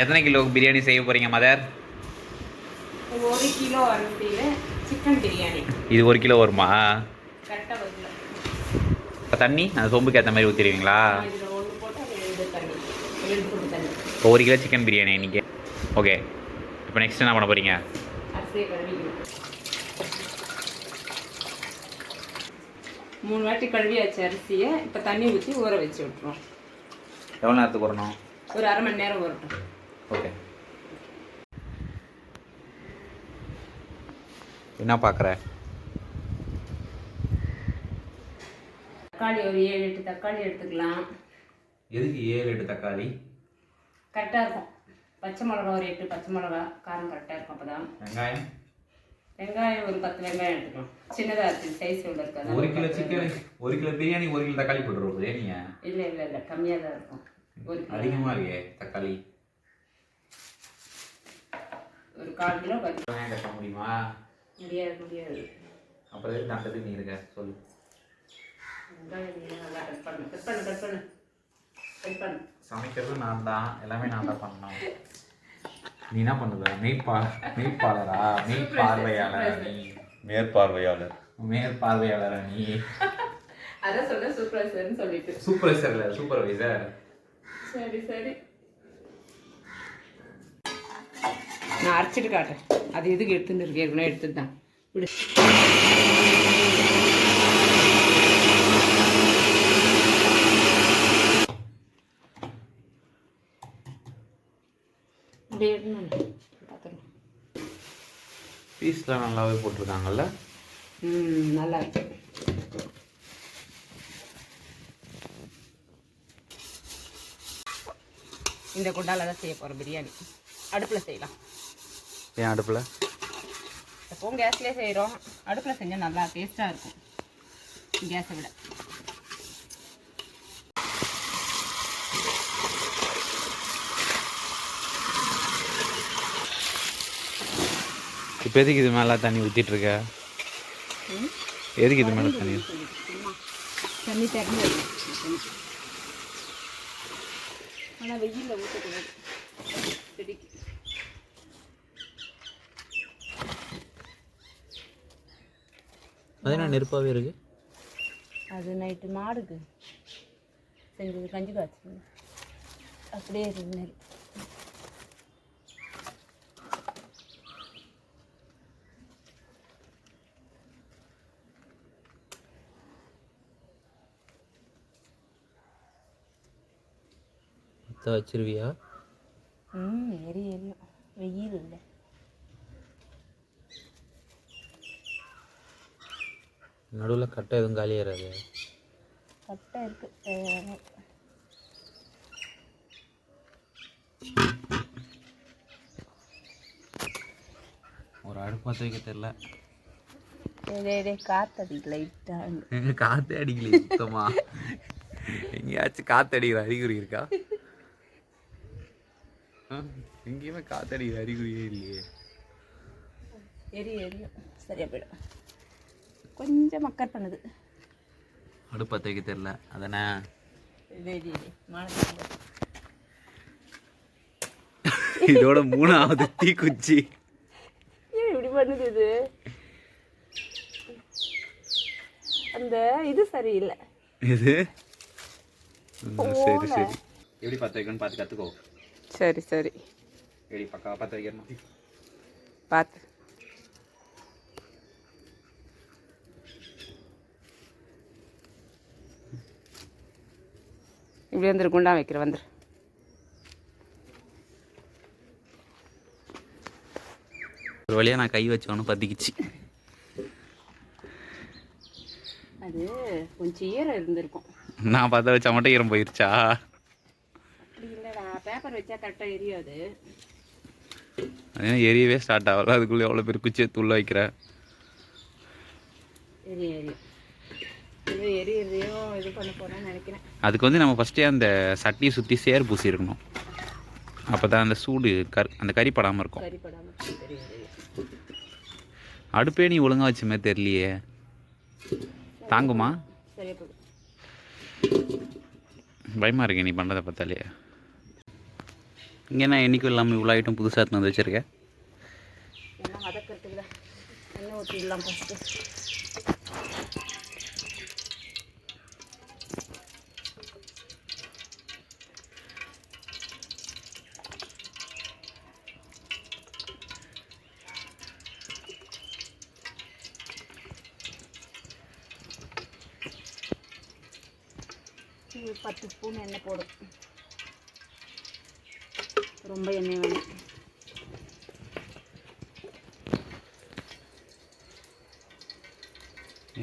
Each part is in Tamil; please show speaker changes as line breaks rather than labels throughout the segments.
எத்தனை கிலோ பிரியாணி செய்ய போகிறீங்க மதர்?
ஒரு கிலோ சிக்கன் பிரியாணி.
இது ஒரு கிலோ வருமா? இப்போ தண்ணி? அந்த சொம்புக்கு ஏற்ற மாதிரி ஊற்றிடுவீங்களா ஒரு கிலோ சிக்கன் பிரியாணி இன்றைக்கி ஓகே. இப்போ நெக்ஸ்ட் என்ன பண்ண போகிறீங்க
மூணு வாட்டி கழுவியாச்சு அரிசியை. இப்போ தண்ணி ஊற்றி ஊற வச்சு விட்ருவோம்
எவ்வளோ நேரத்துக்கு வரணும்
ஒரு அரை மணி நேரம் வரட்டும்
ஓகே என்ன பார்க்குற?
தக்காளி ஒரு ஏழு எட்டு தக்காளி எடுத்துக்கலாம்.
எதுக்கு ஏழு எட்டு தக்காளி?
கரெக்டாக இருக்கும். பச்சை மிளகா ஒரு எட்டு பச்சை மிளகா காரம் கரெக்டாக இருக்கும் அப்போ தான்
வெங்காயம்?
வெங்காயம் ஒரு பத்து வெங்காயம் எடுத்துக்கலாம். சின்னதாக இருக்குது சைஸ் உள்ள இருக்காது
ஒரு கிலோ சிக்கன் ஒரு கிலோ பிரியாணி ஒரு கிலோ தக்காளி போட்டுருவோம் நீங்கள்
இல்லை இல்லை இல்லை கம்மியாக தான் இருக்கும். ஒரு
அதிகமாக இருக்கே தக்காளி.
ஒரு கால் கிலோ பத்து
வெங்காயம் கட்ட முடியுமா?
முடியாது முடியாது.
அப்புறம் எதுக்கு தண்டத்துக்கு நீ இருக்க? சொல்லு.
நல்லா கட் பண்ணு. கட் பண்ணு கட் பண்ணு. கட் பண்ணு.
சமைக்கிறது நான் தான் எல்லாமே நான் தான் பண்ணணும். நீ என்ன பண்ணுவ? மெய்ப்பா மெய்ப்பாளரா? மெய்ப்பார்வையாளரா நீ?
மேற்பார்வையாளர்.
மேற்பார்வையாளரா நீ?
அதான் சொல்ல சூப்பர்வைசர்னு சொல்லிட்டு.
சூப்பர்வைசர் இல்லை சூப்பர்வைசர்
சரி சரி. நான் அரைச்சிட்டு காட்டுறேன். அது எதுக்கு எடுத்துட்டு இருக்கேன் ஏற்கனவே எடுத்துட்டு தான். விடு.
பீஸ்லாம் நல்லாவே போட்டிருக்காங்கல்ல?
ம் நல்லா இருக்கு. இந்த குண்டால தான் செய்ய போகிறோம் பிரியாணி. அடுப்பில் செய்யலாம்.
ஏன் அடுப்பில்.
எப்பவும் கேஸ்லேயே செய்கிறோம் அடுப்பில் செஞ்சால் நல்லா டேஸ்ட்டாக இருக்கும். கேஸை விட.
இப்போ எதுக்கு இது மேலே தண்ணி ஊற்றிட்டு இருக்க? எதுக்கு இது மேலே தண்ணி?
தண்ணி திறந்து ஆனால் வெயிலில் ஊற்றக்கூடாது
அது என்ன நெருப்பாகவே இருக்கு.
அது நைட்டு மாடுக்கு செஞ்சது கஞ்சி காய்ச்சி அப்படியே இருந்து
மற்ற வச்சிருவியா?
ம் எரி எரியும். வெயில் இல்லை.
நடுவில் கட்டை எதுவும் காலியாகிறாது
கட்டை இருக்கு.
ஒரு அடுப்பு பற்ற வைக்க தெரில
காற்று லைட்டாக
எங்க காற்றே அடிக்கலையே சுத்தமா. எங்கேயாச்சும் காற்று அடிக்கிற அறிகுறி இருக்கா? ஆ, எங்கேயுமே காற்று அடிக்கிற அறிகுறியே இல்லையே.
எரி எரியும். சரியா போயிடும். கொஞ்சம் மக்கர் பண்ணுது.
அடுப்பு வைக்க தெரில அதானே இதோட மூணாவது தீக்குச்சி.
ஏன் இப்படி பண்ணுது இது? அந்த இது சரியில்லை.
இது? சரி சரி. எப்படி பற்ற வைக்கணும்னு பார்த்து கற்றுக்கோ.
சரி சரி.
எப்படி பக்கா பற்ற வைக்கணும்
பார்த்து. இப்படி வந்துரு குண்டா வைக்கிற வந்துரு.
ஒரு வழியாக நான் கை வச்சவொன்னு பற்றிக்கிச்சு
அது கொஞ்சம் ஈரம் இருந்திருக்கும்.
நான் பற்ற வச்சா மட்டும் ஈரம் போயிருச்சா?
இல்லைடா பேப்பர் வச்சா கரெக்டாக எரியாது.
அது எரியவே ஸ்டார்ட் ஆகல. அதுக்குள்ளே எவ்வளோ பேர் குச்சி எடுத்து உள்ள வைக்கிற?
எரி எரி இது எரியதையும் இது பண்ண போறேன்னு நினைக்கிறேன்.
அதுக்கு வந்து நம்ம ஃபஸ்ட்டே அந்த சட்டியை சுற்றி சேர் பூசி இருக்கணும். அப்போ தான் அந்த சூடு கர் அந்த கறி படாமல் இருக்கும். அடுப்பே நீ ஒழுங்கா வச்ச மாதிரி தெரியலையே. தாங்குமா? பயமாக இருக்கு நீ பண்ணுறதை பார்த்தாலே. இங்கே என்ன என்றைக்கும் இல்லாமல் இவ்வளோ ஐட்டம் புதுசாக எடுத்துன்னு வந்து வச்சுருக்கேன்
வதக்கிறதுக்கு தான் எண்ணெய் ஊற்றிடலாம் ஃபஸ்ட்டு இது பத்து ஸ்பூன் எண்ணெய் போடும் ரொம்ப எண்ணெய் வேணும்.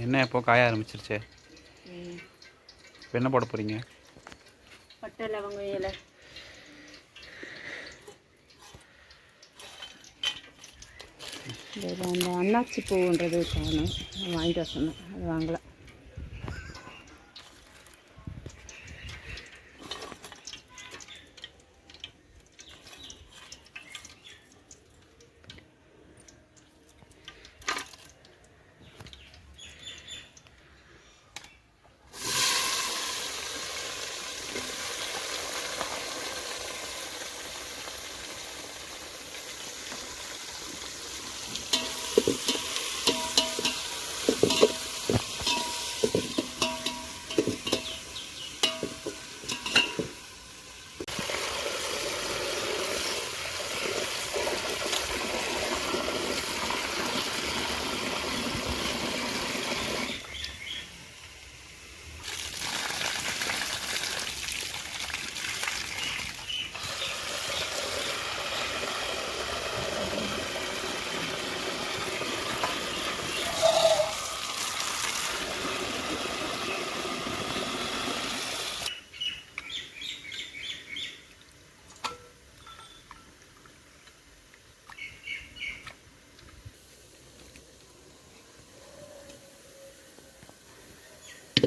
என்ன இப்போ காய ஆரம்பிச்சிருச்சே? என்ன போட போகிறீங்க
பட்டை லவங்கம் இலை. அந்த அன்னாச்சி பூன்றது காணும் வாங்கிட்டு வர சொன்னேன். அது வாங்கலை.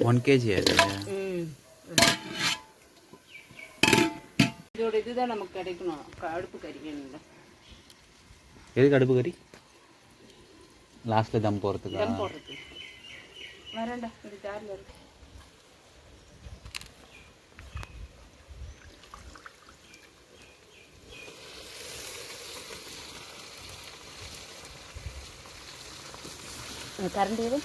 ஒன் கேஜி
ம் இதோட இதுதான் நமக்கு கிடைக்கணும். அடுப்பு கறிக்கணும்ல
எதுக்கு அடுப்பு கறி? லாஸ்ட்டில் தம் போகிறதுக்கா
தம் போடுறது. வரேன்டா இந்த ஜாரில் இருக்கு கரண்ட் எது?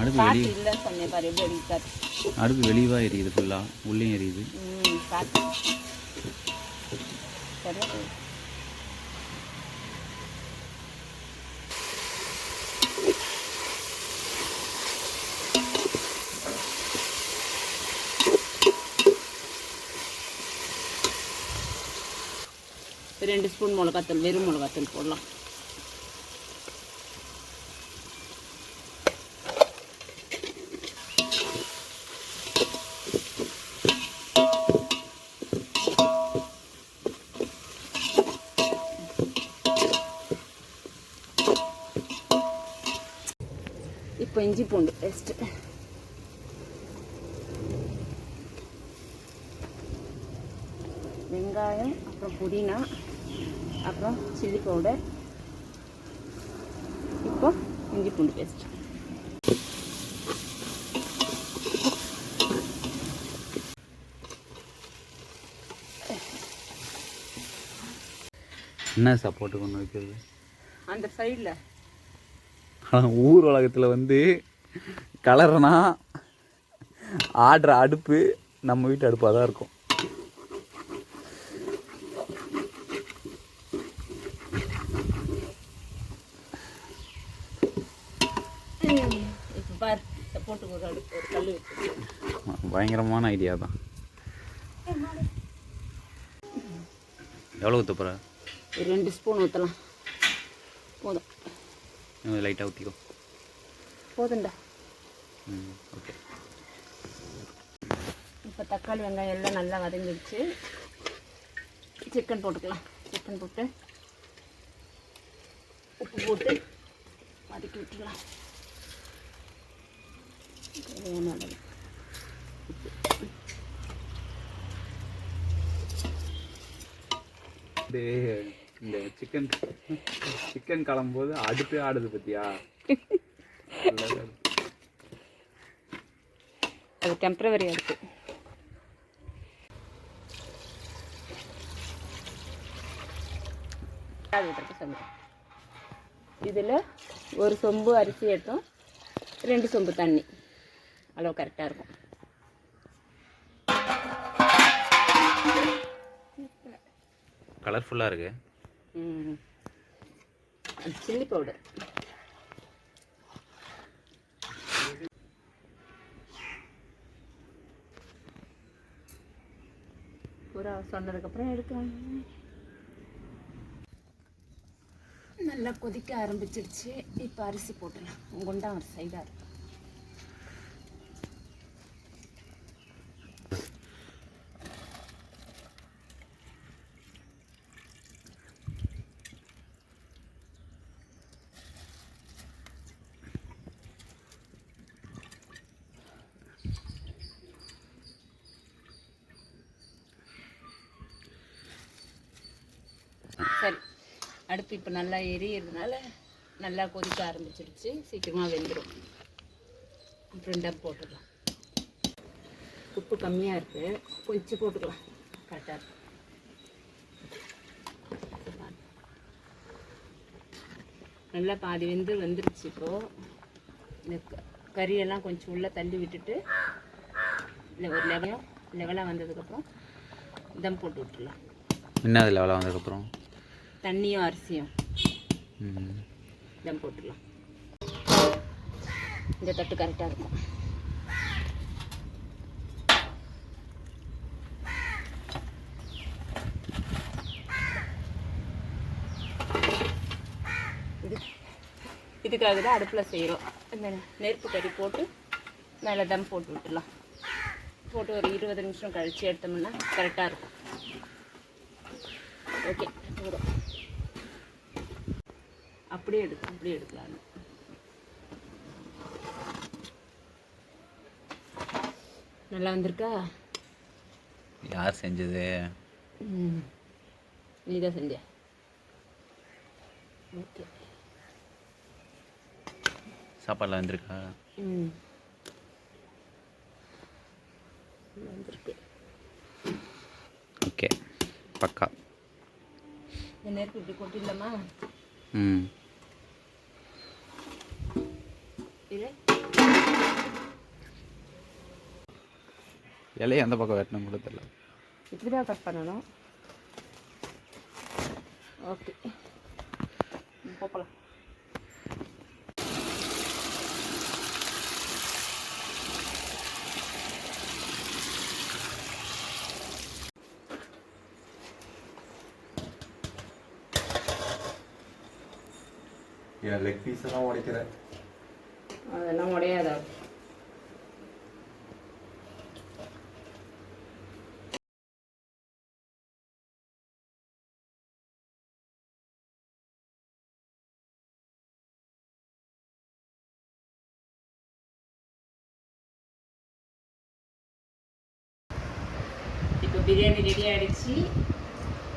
அடுப்பு வெளியே அடுப்பு வெளியவாக எரியுது ஃபுல்லாக உள்ளேயும் எரியுது.
ரெண்டு ஸ்பூன் மிளகாத்தூள் வெறும் மிளகாத்தூள் போடலாம். இஞ்சி பூண்டு பேஸ்ட்டு வெங்காயம் அப்புறம் புதினா அப்புறம் சில்லி பவுடர் இப்போ இஞ்சி பூண்டு பேஸ்ட்
என்ன சப்போர்ட்டு கொண்டு வைக்கிறது?
அந்த சைடில்
ஆனால் ஊர் உலகத்தில் வந்து கலர்னா ஆடுற அடுப்பு நம்ம வீட்டு அடுப்பாக தான் இருக்கும் பயங்கரமான ஐடியா தான். எவ்வளோ ஊற்ற போகிற
ஒரு ரெண்டு ஸ்பூன் ஊற்றலாம் போதும்.
லைட்டாக ஊற்றிக்கோ
போதும்டா.
ம் ஓகே
இப்போ தக்காளி வெங்காயம் எல்லாம் நல்லா வதங்கிடுச்சு. சிக்கன் போட்டுக்கலாம். சிக்கன் போட்டு உப்பு போட்டு வதக்கி விட்டுக்கலாம். உப்பு.
இந்த சிக்கன் சிக்கன் கிளம்பும்போது அடுப்பே ஆடுது பத்தியா?
அது டெம்பரவரி அடுப்பு. இதில் ஒரு சொம்பு அரிசி எடுத்தோம். ரெண்டு சொம்பு தண்ணி. அளவு கரெக்டாக இருக்கும்.
கலர்ஃபுல்லாக இருக்கு.
ம் சில்லி பவுடர் பூரா சொன்னதுக்கப்புறம் எடுக்கலாம். நல்லா கொதிக்க ஆரம்பிச்சிருச்சு இப்போ அரிசி போட்டுடலாம். குண்டா ஒரு சைடாக இருக்கும். சரி. அடுப்பு இப்போ நல்லா எரியறதுனால நல்லா கொதிக்க ஆரம்பிச்சிருச்சு. சீக்கிரமாக வெந்துடும் அப்புறம் போட்டுக்கலாம். போட்டுடலாம் உப்பு கம்மியாக இருக்குது கொஞ்சம் போட்டுக்கலாம். கரெக்டாக இருக்கும் நல்லா பாதி வெந்து வெந்துருச்சு இப்போது இந்த கறியெல்லாம் கொஞ்சம் உள்ளே தள்ளி விட்டுட்டு ஒரு லெவலம் லெவலாக வந்ததுக்கப்புறம் தம் போட்டு விட்டுடலாம்
என்ன லெவலாக வந்ததுக்கப்புறம்?
தண்ணியும் அரிசியும். தம் போட்டுடலாம். இந்த தட்டு கரெக்டாக இருக்கும். இது இதுக்காக தான் அடுப்பில் செய்கிறோம் இந்த நெருப்பு கறி போட்டு மேலே தம் போட்டு விட்டுடலாம். போட்டு ஒரு இருபது நிமிஷம் கழித்து எடுத்தோம்னா கரெக்டாக இருக்கும். ஓகே போதும் அப்படியே எடுக்கும் அப்படியே எடுக்கலாம். நல்லா வந்திருக்கா?
யார் செஞ்சது?
நீ தான் செஞ்ச. ஓகே.
சாப்பாடுலாம் வந்திருக்கா?
ம். வந்திருக்கு.
ஓகே பக்கா.
நெருப்பு இப்படி கொட்டிடலாமா?
ம். இலையை அந்த பக்கம் வெட்டணும் கூட தெரியல
இப்படி தான் கட் பண்ணணும். ஓகே. போகலாம்
என் லெக் பீஸ் எல்லாம் உடைக்கிற?
அதெல்லாம் உடையாதா? பிரியாணி ரெடி ஆகிடுச்சு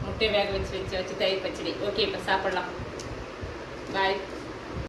முட்டை வேக வச்சு வச்சு வச்சு தயிர் பச்சடி. ஓகே இப்போ சாப்பிட்லாம். பாய்